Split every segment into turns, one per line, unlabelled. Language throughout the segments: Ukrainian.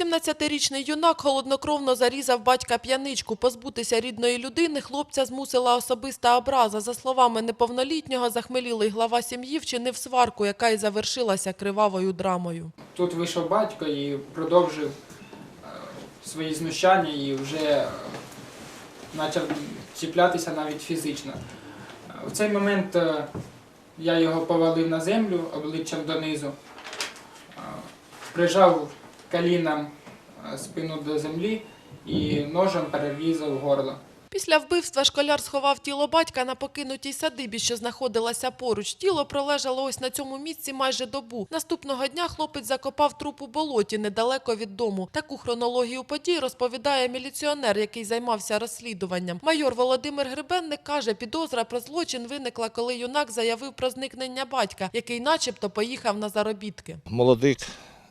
17-річний юнак холоднокровно зарізав батька п'яничку. Позбутися рідної людини хлопця змусила особиста образа. За словами неповнолітнього, захмелілий глава сім'ї вчинив сварку, яка й завершилася кривавою драмою.
Тут вийшов батько і продовжив е, свої знущання і вже е, почав чіплятися навіть фізично. Е, В цей момент я його повалив на землю обличчям донизу, прижав коліном е, спину до землі і ножем перерізав горло.
Після вбивства школяр сховав тіло батька на покинутій садибі, що знаходилася поруч. Тіло пролежало ось на цьому місці майже добу. Наступного дня хлопець закопав труп у болоті недалеко від дому. Таку хронологію подій розповідає міліціонер, який займався розслідуванням. Майор Володимир Гребенник каже, підозра про злочин виникла, коли юнак заявив про зникнення батька, який начебто поїхав на заробітки.
Молодик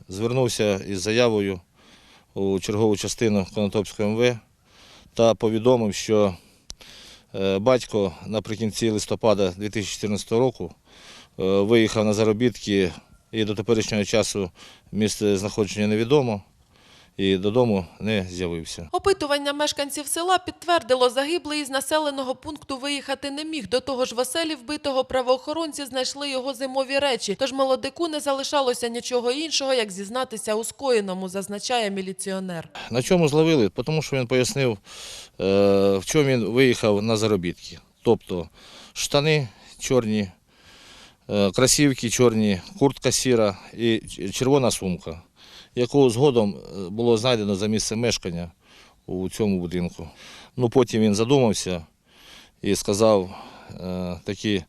звернувся із заявою у чергову частину Конотопського МВ та повідомив, що е, батько наприкінці листопада 2014 року е, виїхав на заробітки і до теперішнього часу місце знаходження невідомо і додому не з'явився.
Опитування мешканців села підтвердило, загиблий із населеного пункту виїхати не міг. До того ж, в оселі вбитого правоохоронці знайшли його зимові речі. Тож молодику не залишалося нічого іншого, як зізнатися у скоєному, зазначає міліціонер.
На чому зловили? Тому що він пояснив, е, в чому він виїхав на заробітки. Тобто штани чорні, е, кросівки чорні, куртка сіра і червона сумка, яку згодом е, було знайдено за місце мешкання у цьому будинку. Ну, потім він задумався і сказав е, такі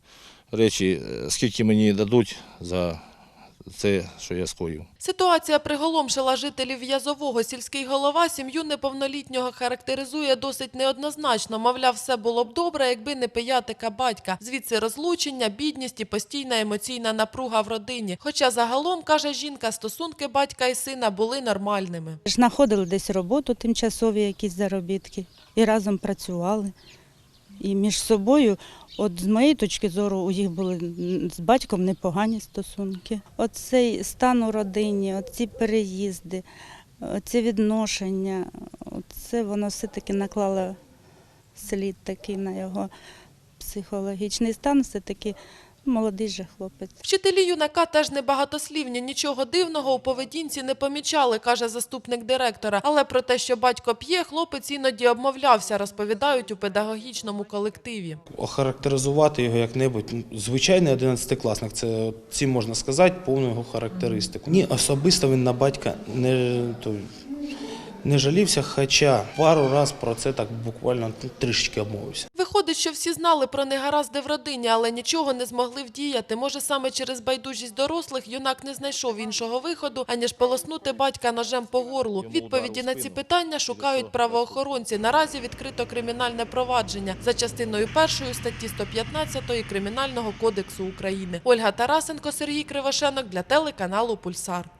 речі, е, скільки мені дадуть за це, що я скоїв.
Ситуація приголомшила жителів Язового. Сільський голова сім'ю неповнолітнього характеризує досить неоднозначно. Мовляв, все було б добре, якби не пиятика батька. Звідси розлучення, бідність і постійна емоційна напруга в родині. Хоча загалом, каже жінка, стосунки батька і сина були нормальними.
знаходили десь роботу, тимчасові якісь заробітки, і разом працювали. І між собою, от з моєї точки зору, у їх були з батьком непогані стосунки. Оцей стан у родині, оці переїзди, оці відношення, це воно все-таки наклало слід такий на його психологічний стан, все-таки молодий же хлопець.
Вчителі юнака теж небагатослівні. Нічого дивного у поведінці не помічали, каже заступник директора. Але про те, що батько п'є, хлопець іноді обмовлявся, розповідають у педагогічному колективі.
охарактеризувати його як-небудь. ну, Звичайний 11-класник, це цим можна сказати повну його характеристику. Ні, особисто він на батька не, то, не жалівся, хоча пару разів про це так буквально трішечки обмовився.
Виходить, що всі знали про негаразди в родині, але нічого не змогли вдіяти. Може, саме через байдужість дорослих юнак не знайшов іншого виходу, аніж полоснути батька ножем по горлу. Відповіді на ці питання шукають правоохоронці. Наразі відкрито кримінальне провадження за частиною першої статті 115 Кримінального кодексу України. Ольга Тарасенко, Сергій Кривошенок для телеканалу Пульсар.